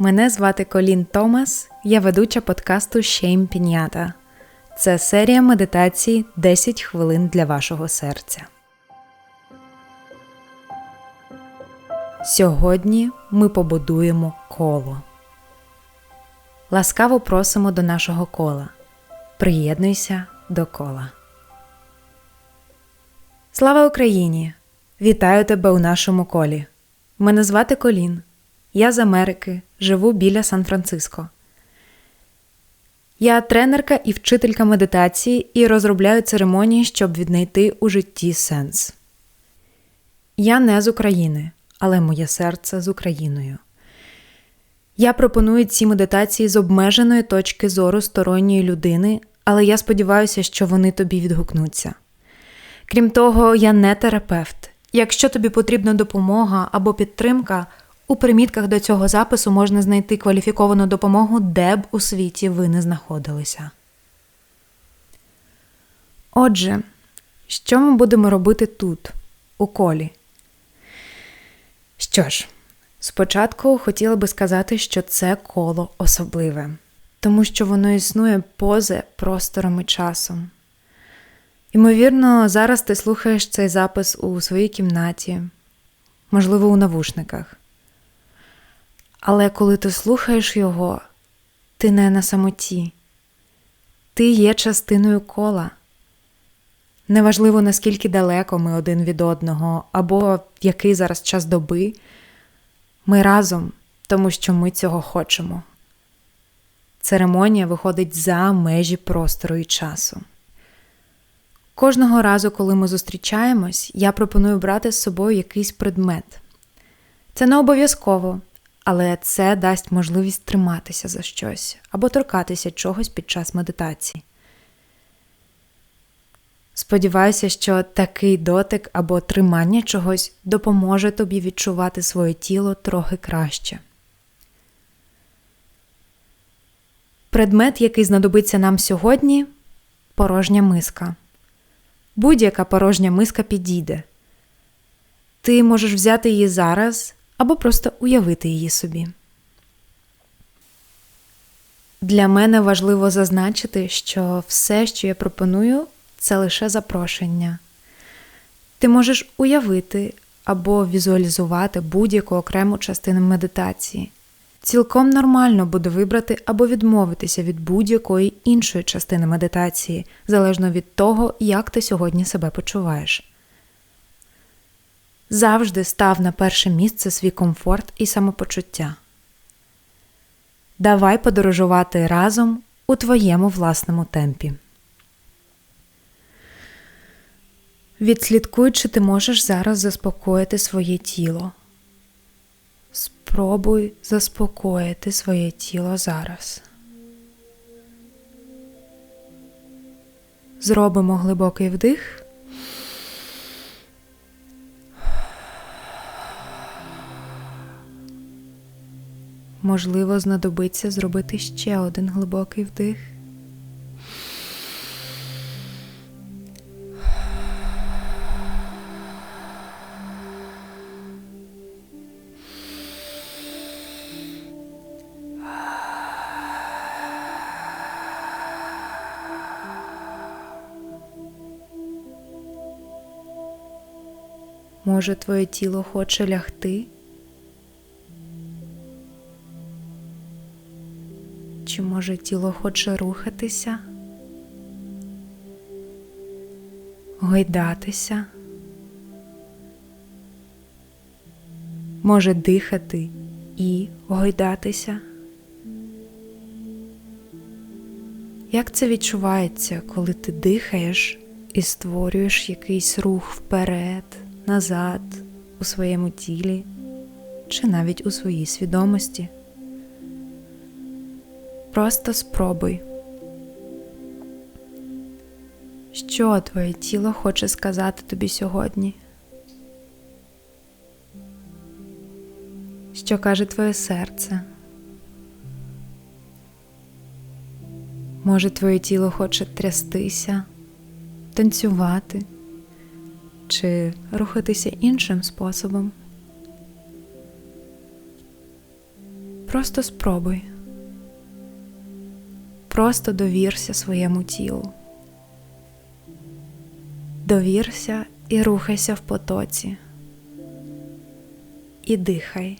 Мене звати Колін Томас, я ведуча подкасту Shame Пінята. Це серія медитацій 10 хвилин для вашого серця. Сьогодні ми побудуємо коло. Ласкаво просимо до нашого кола. Приєднуйся до кола. Слава Україні! Вітаю тебе у нашому колі. Мене звати Колін. Я з Америки, живу біля Сан-Франциско. Я тренерка і вчителька медитації і розробляю церемонії, щоб віднайти у житті сенс. Я не з України, але моє серце з Україною. Я пропоную ці медитації з обмеженої точки зору сторонньої людини, але я сподіваюся, що вони тобі відгукнуться. Крім того, я не терапевт. Якщо тобі потрібна допомога або підтримка, у примітках до цього запису можна знайти кваліфіковану допомогу, де б у світі ви не знаходилися. Отже, що ми будемо робити тут, у колі? Що ж, спочатку хотіла би сказати, що це коло особливе, тому що воно існує поза простором і часом. Ймовірно, зараз ти слухаєш цей запис у своїй кімнаті, можливо, у навушниках. Але коли ти слухаєш його, ти не на самоті, ти є частиною кола. Неважливо, наскільки далеко ми один від одного, або який зараз час доби, ми разом, тому що ми цього хочемо. Церемонія виходить за межі простору і часу. Кожного разу, коли ми зустрічаємось, я пропоную брати з собою якийсь предмет. Це не обов'язково, але це дасть можливість триматися за щось або торкатися чогось під час медитації. Сподіваюся, що такий дотик або тримання чогось допоможе тобі відчувати своє тіло трохи краще. Предмет, який знадобиться нам сьогодні порожня миска. Будь-яка порожня миска підійде. Ти можеш взяти її зараз або просто уявити її собі. Для мене важливо зазначити, що все, що я пропоную, це лише запрошення. Ти можеш уявити або візуалізувати будь-яку окрему частину медитації. Цілком нормально буде вибрати або відмовитися від будь-якої іншої частини медитації, залежно від того, як ти сьогодні себе почуваєш. Завжди став на перше місце свій комфорт і самопочуття. Давай подорожувати разом у твоєму власному темпі. Відслідкуй, чи ти можеш зараз заспокоїти своє тіло. Спробуй заспокоїти своє тіло зараз. Зробимо глибокий вдих. Можливо, знадобиться зробити ще один глибокий вдих. Може, твоє тіло хоче лягти? Чи може тіло хоче рухатися, гойдатися, може дихати і гойдатися? Як це відчувається, коли ти дихаєш і створюєш якийсь рух вперед, назад у своєму тілі чи навіть у своїй свідомості? Просто спробуй. Що твоє тіло хоче сказати тобі сьогодні? Що каже твоє серце? Може, твоє тіло хоче трястися, танцювати чи рухатися іншим способом? Просто спробуй. Просто довірся своєму тілу. Довірся і рухайся в потоці. І дихай.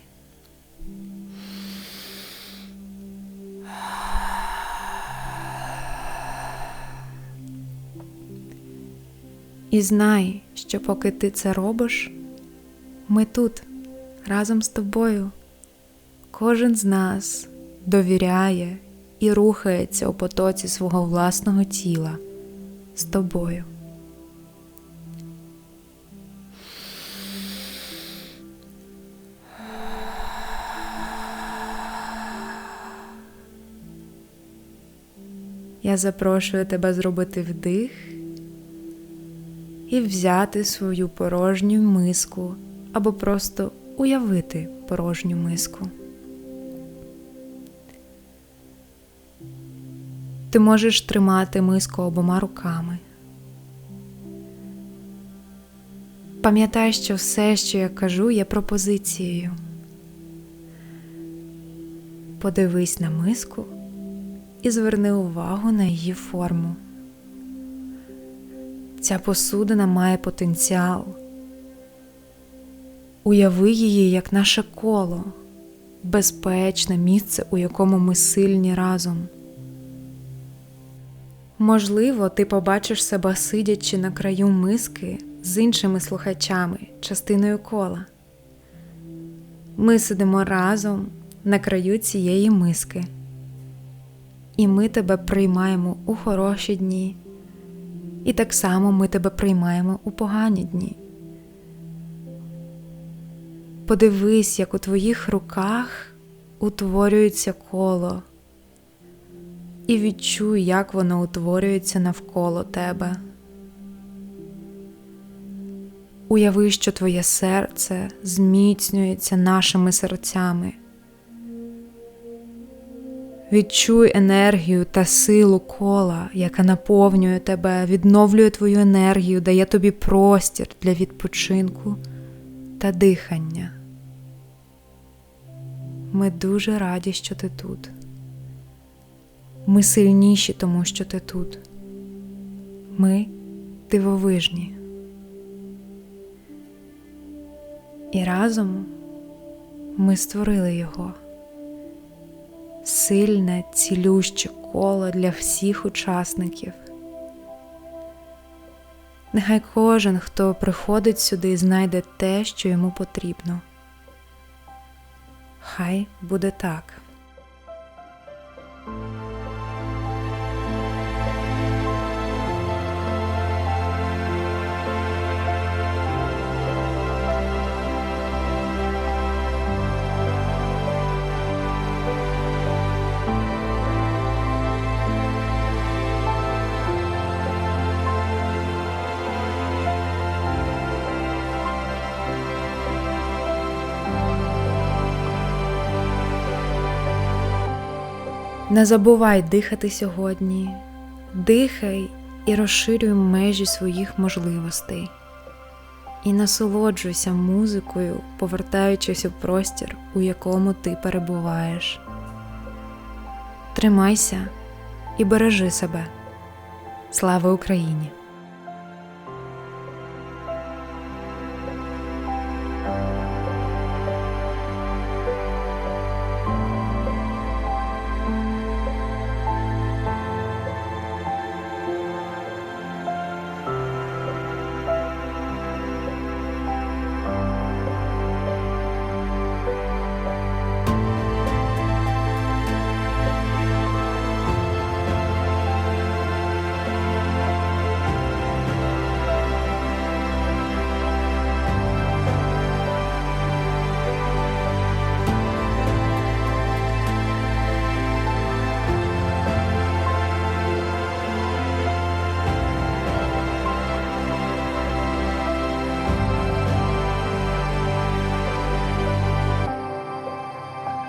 І знай, що поки ти це робиш, ми тут разом з тобою. Кожен з нас довіряє і рухається у потоці свого власного тіла з тобою. Я запрошую тебе зробити вдих і взяти свою порожню миску або просто уявити порожню миску. Ти можеш тримати миску обома руками. Пам'ятай, що все, що я кажу, є пропозицією. Подивись на миску і зверни увагу на її форму. Ця посудина має потенціал. Уяви її як наше коло, безпечне місце, у якому ми сильні разом. Можливо, ти побачиш себе сидячи на краю миски з іншими слухачами, частиною кола. Ми сидимо разом на краю цієї миски, і ми тебе приймаємо у хороші дні, і так само ми тебе приймаємо у погані дні. Подивись, як у твоїх руках утворюється коло і відчуй, як воно утворюється навколо тебе. Уяви, що твоє серце зміцнюється нашими серцями. Відчуй енергію та силу кола, яка наповнює тебе, відновлює твою енергію, дає тобі простір для відпочинку та дихання. Ми дуже раді, що ти тут. Ми сильніші, тому що ти тут. Ми дивовижні. І разом ми створили його сильне, цілюще коло для всіх учасників. Нехай кожен, хто приходить сюди, знайде те, що йому потрібно. Хай буде так. Не забувай дихати сьогодні, дихай і розширюй межі своїх можливостей. І насолоджуйся музикою, повертаючись у простір, у якому ти перебуваєш. Тримайся і бережи себе. Слава Україні!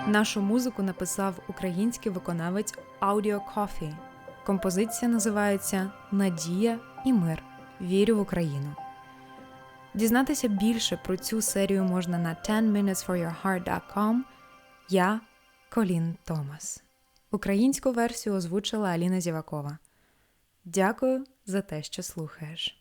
Нашу музику написав український виконавець Audio Coffee. Композиція називається Надія і мир. Вірю в Україну. Дізнатися більше про цю серію можна на 10minutesforyourheart.com. Я Колін Томас. Українську версію озвучила Аліна Зівакова. Дякую за те, що слухаєш.